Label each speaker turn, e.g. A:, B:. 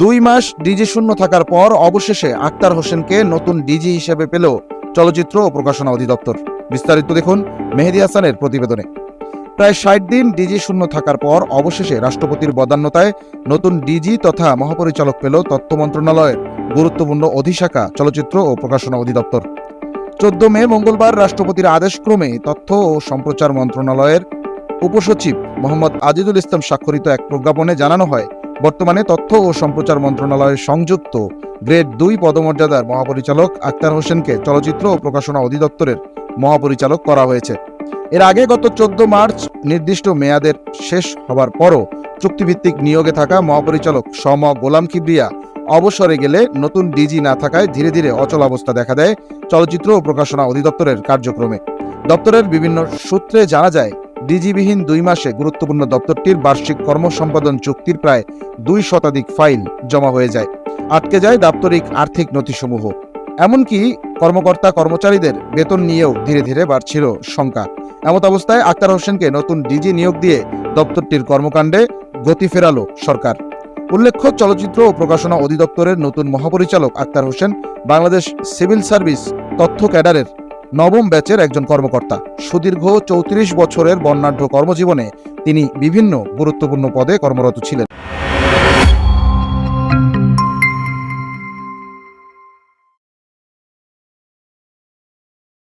A: দুই মাস ডিজি শূন্য থাকার পর অবশেষে আক্তার হোসেনকে নতুন ডিজি হিসেবে পেল চলচ্চিত্র ও প্রকাশনা অধিদপ্তর। বিস্তারিত দেখুন মেহেদি হাসানের প্রতিবেদনে। প্রায় ষাট দিন ডিজি শূন্য থাকার পর অবশেষে রাষ্ট্রপতির বদান্যতায় নতুন ডিজি তথা মহাপরিচালক পেল তথ্য মন্ত্রণালয়ের গুরুত্বপূর্ণ অধিশাখা চলচ্চিত্র ও প্রকাশনা অধিদপ্তর। চোদ্দ মে মঙ্গলবার রাষ্ট্রপতির আদেশক্রমে তথ্য ও সম্প্রচার মন্ত্রণালয়ের উপসচিব মোহাম্মদ আজিদুল ইসলাম স্বাক্ষরিত এক প্রজ্ঞাপনে জানানো হয় বর্তমানে তথ্য ও সম্প্রচার মন্ত্রণালয়ের সংযুক্ত। গ্রেড দুই পদমর্যাদার মহাপরিচালক আক্তার হোসেনকে চলচ্চিত্র ও প্রকাশনা অধিদপ্তরের মহাপরিচালক করা হয়েছে। এর আগে গত চোদ্দ মার্চ নির্দিষ্ট মেয়াদের শেষ হবার পরও চুক্তিভিত্তিক নিয়োগে থাকা মহাপরিচালক সম গোলাম কিবরিয়া অবসরে গেলে নতুন ডিজি না থাকায় ধীরে ধীরে অচল অবস্থা দেখা দেয় চলচ্চিত্র ও প্রকাশনা অধিদপ্তরের কার্যক্রমে। দপ্তরের বিভিন্ন সূত্রে জানা যায় ডিজিবিহীন দুই মাসে গুরুত্বপূর্ণ দপ্তরটির বার্ষিক কর্মসম্পাদন চুক্তির প্রায় দুই শতাধিক ফাইল জমা হয়ে যায়। আটকে যায় দাপ্তরিক আর্থিক নথিসমূহ। এমনকি কর্মকর্তা কর্মচারীদের বেতন নিয়েও ধীরে ধীরে বাড়ছিল শঙ্কা। এমত অবস্থায় আক্তার হোসেনকে নতুন ডিজি নিয়োগ দিয়ে দপ্তরটির কর্মকাণ্ডে গতি ফেরালো সরকার। উল্লেখ্য, চলচ্চিত্র ও প্রকাশনা অধিদপ্তরের নতুন মহাপরিচালক আক্তার হোসেন বাংলাদেশ সিভিল সার্ভিস তথ্য ক্যাডারের নবম ব্যাচের একজন কর্মকর্তা। সুদীর্ঘ চৌত্রিশ বছরের বর্ণাঢ্য কর্মজীবনে তিনি বিভিন্ন গুরুত্বপূর্ণ পদে কর্মরত ছিলেন।